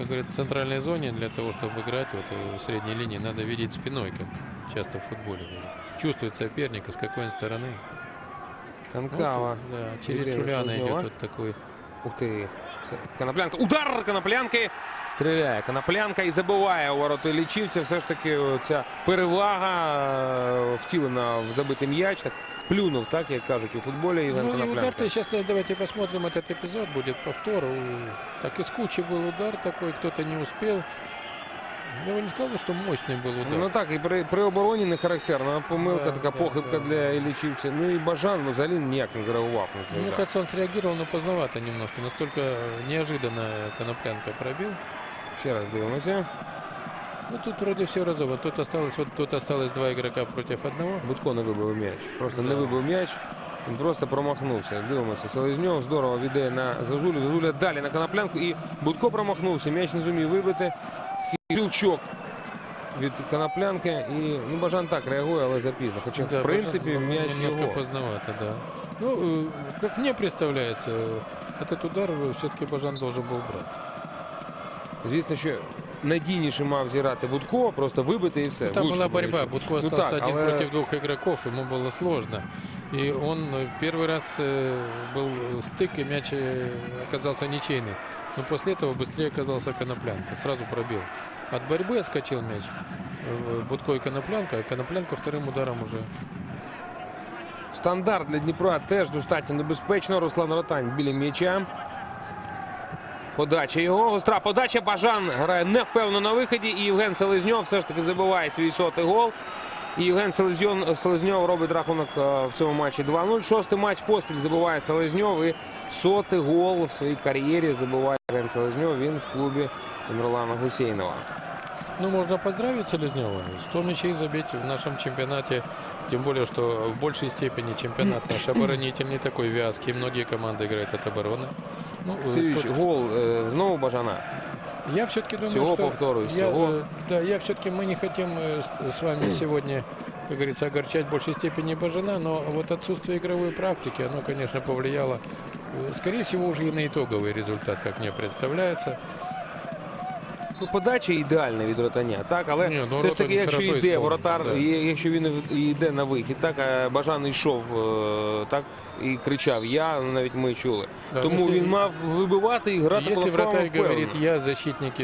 как говорят, в центральной зоне для того, чтобы играть вот, э, в средней линии, надо видеть спиной, как часто в футболе. говорят. Чувствует соперника, с какой он стороны. Канкава. Вот, да, через Юрия Шуляна Селезнева. идет вот такой. Ух ти. Це Коноплянка. Удар Коноплянки. Стріляє Коноплянка і забиває у ворота лічівця. Все ж таки ця перевага е, втілена в забитий м'яч. Так плюнув, так як кажуть у футболі Євген Ну и Коноплянка. удар-то сейчас давайте посмотрим этот эпизод, будет повтор. У- Так из кучи был удар такой, кто-то не успел. Я бы не сказал, что мощный был удар. Ну так, і при, при обороні не характерна помилка, Да, така да, похибка да. для Іллічівця. Ну і Бажан ну, взагалі ніяк не зреагував на цей Мне удар. кажется, он среагировал, но поздновато немножко. Настолько неожиданно Коноплянка пробил. Ще раз дивимося. Ну тут вроде все разово. Тут осталось, вот тут осталось два игрока против одного. Будко не вибив м'яч. Просто не Да. вибив м'яч. Він просто промахнувся. Дивимося. Селезньов здорово віддає на Зазулю. Зазуля далі на коноплянку. І Будко промахнувся. М'яч не зумів вибити. Такий Щелчок від коноплянки. І ну, Бажан так реагує, але запізно. Хоча, Да, в принципі, Бажан- м'яч немножко його. поздновато, да. Ну, э, как мне представляется, э, этот удар все-таки Бажан должен был брать. Звісно, що надійніше мав зіграти Будко, просто вибити і все. Там Влучно была було, борьба. якщо- Будко Ну остался так, один але- против двух игроков. Ему было сложно. И он э, первый раз э, был стык, и мяч э, оказался ничейный. Но после этого быстрее оказался Коноплянка. Сразу пробил. От борьбы отскочил мяч. Э, Будко и Коноплянка. А Коноплянка вторым ударом уже. Стандарт для Дніпра теж достатньо небезпечно. Руслан Ротань біля м'яча. Подача його. Гостра подача. Бажан грає невпевнено на виході. І Євген Селезньов все ж таки забиває свій сотий гол. І Євген Селезньов, Селезньов робить рахунок е, в цьому матчі 2-0. Шостий матч поспіль забиває Селезньов. І сотий гол в своїй кар'єрі забиває Євген Селезньов. Він в клубі Тамерлана Гусейнова. Ну, можно поздравить Селезнева. 100 мячей забить в нашем чемпионате. Тем более, что в большей степени чемпионат наш оборонительный такой вязкий. Многие команды играют от обороны. Ну, э, Сергійович, тут- гол е, знову Бажана. Я все-таки думаю, Всего что... повторюю, я, всего. э, да, я все-таки мы не хотим э, с, с вами сегодня, как говорится, огорчать в большей степени Бажана, но вот отсутствие игровой практики, оно, конечно, повлияло, э, скорее всего, уже и на итоговый результат, как мне представляется. Ну, подача ідеальна від ротання, так, але Ні, ну, все ж таки, якщо йде ісполнив, воротар, да. якщо він йде на вихід, так, а Бажан йшов е, так і кричав Я, ну, навіть ми чули. Да, Тому він мав вибивати і грати Якщо вратарь впевнено. я защитник